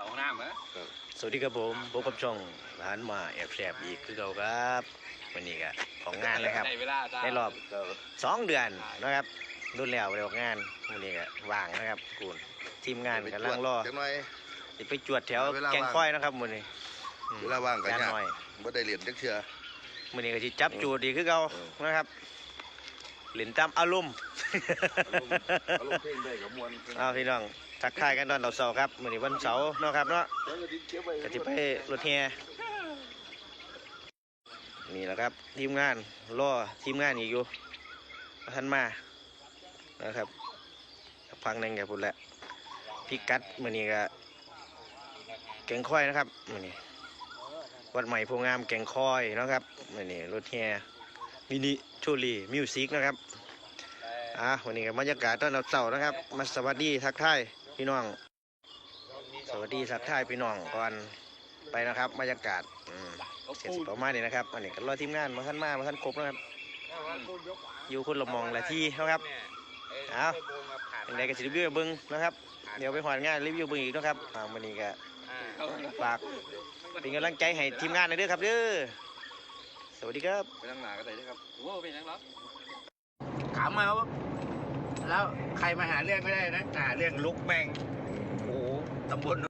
เอาน้ำเหรอสวัสดีครับผมพบกับช่องร้านมาแอบแสบอีกคือเก่าครับวันนี้ก็ของงานเลยครับในเวลาจ้าในรอบสองเดือนนะครับรุ่นแล้วเร็วงานวันนี้ก็ว่างนะครับกูนทีมงานกำลังรอจังหน่อยสิไปจวดแถวเวลาแกงว่างค่อยนะครับมื้อนี้อืมเวลาว่างก็จานยากหน่อยบ่ได้เรียนจักเทื่อมื้อนี้ก็สิจับจูดดีคือเก่าเออนะครับ เล่นตามอารมณ์อารมณ์เพลงได้กับมวนเอาพี่น้องทักทายกันตอนเสาร์ครับมื้อนี้วันเสาร์เนาะครับเนาะก็จะไปรถแห่นี่แหละครับทีมงานรอทีมงานอีกอยู่ท่านมานะครับสักพักหนึงอย่าพูดแหละพิกัดมือนี้ก็แกงค่อยนะครับมือนี้วัดใหม่โพงามแกงค่อยนะครับมือนี้รถแห่ มินิโชลีมิวสิกนะครับอะวันนี้ก็บรรยากาศตอนเสาร์นะครับ มาสวัสดีทักทายพี่น้อง สวัสดีทักทายพี่น้องก่อนไปนะครับบรรยากาศอืมเสร็จประมาณนี้นะครับอันนี้ก็รอทีมงานมาท่านมามาท่านครบนะครับ อยู่คนละหมองละที่นะครับเอาอย่างไรก็สิรีวิวให้เบิ้งนะครับ เดี๋ยวไปหอนงานรีวิวเบิ้งอีกนะครับอ่าวันนี้ก็ฝากเป็นกำลังใจให้ทีมงานหน่อยเด้อครับเด้อ สวัสดีครับไปทางหน้าก็ได้เด้อครับโอ้เป็นยังหรอถามมาว่าแล้วใครมาหาเรื่องไม่ได้นะหาเรื่องลุกแม่งโอ้โหตำบล